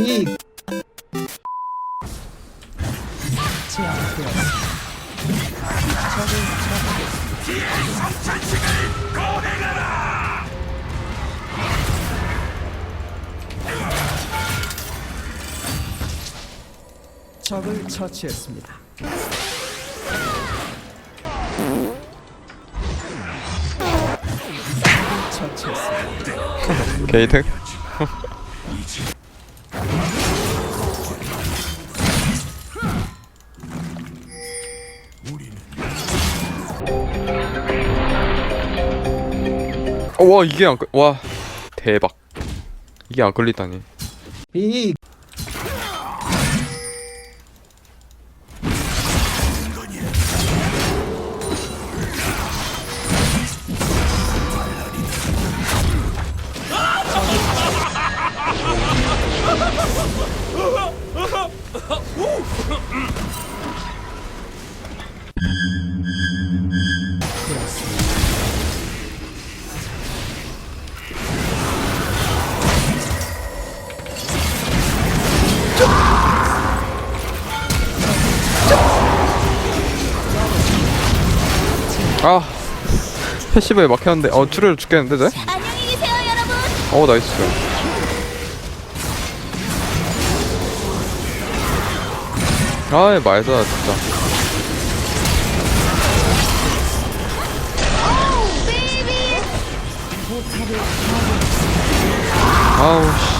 이 적을 처치했습니다. 처치했습니다. 게이득 와 이게 안 끌.. 와 대박. 이게 안 끌리다니. 이 아 패시브에 막혔는데 어 추르르 죽겠는데 쟤? 안녕히 계세요, 여러분. 어 나이스 아이 말도 진짜 오, 베이비. 아우 씨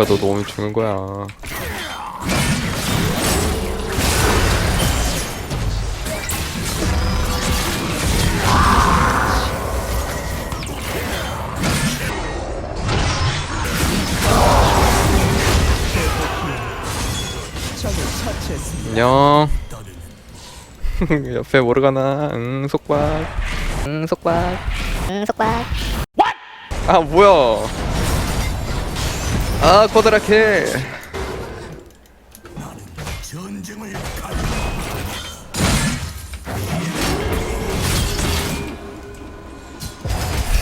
에코야 너 너무 죽는 거야. 안녕. 옆에 모르가나. 응 속박. 응 속박. 응, 속박. 아 뭐야 아 코드라케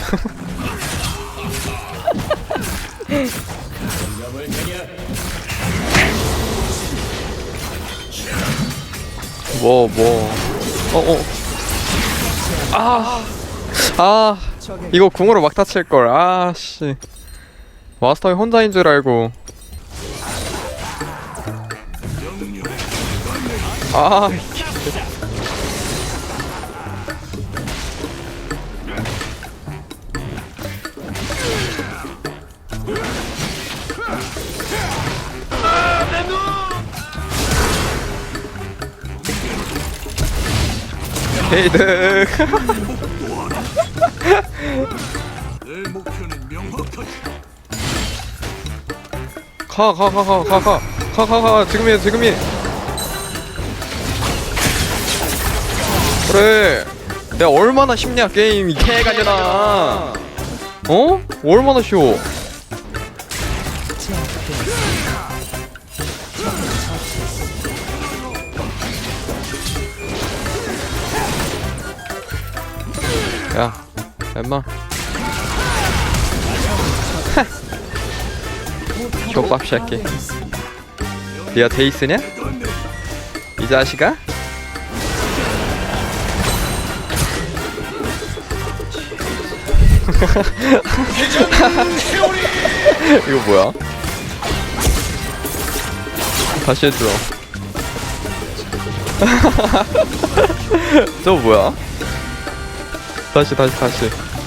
뭐, 뭐. 어, 어. 아. 아. 이거 궁으로 막 다 칠걸. 아, 씨. 마스터이 혼자인 줄 알고. 아 헤이득 내 목표는 명확하지. 가, 가, 가, 가, 가, 가, 가, 가, 가, 지금이야, 지금이. 그래. 야, 얼마나 쉽냐, 게임, 이 개가려나. 어? 얼마나 쉬워. 야, 엠마. 족밥 새끼. 니가 데이스냐? 이 자식아? 이거 뭐야? 다시 해줘. 저 뭐야? 다시 다시 다시.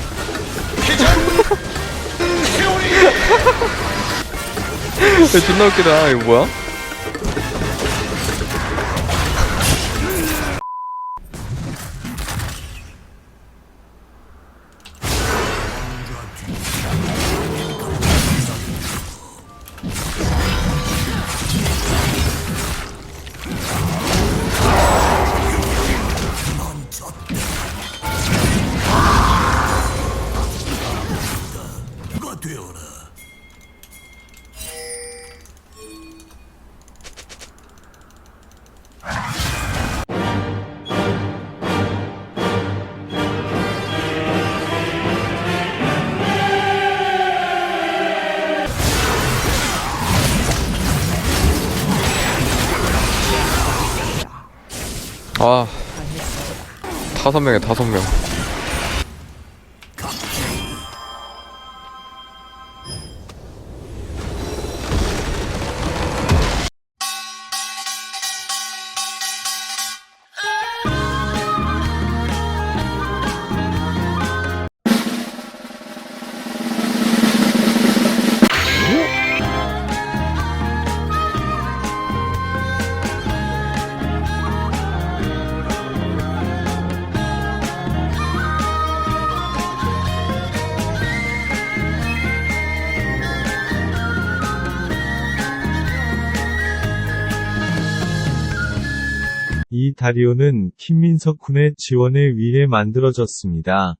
야, 존나 웃기다. 이거 뭐야? 아. 다섯 명에 다섯 명 이 다리오는 김민석 군의 지원을 위해 만들어졌습니다.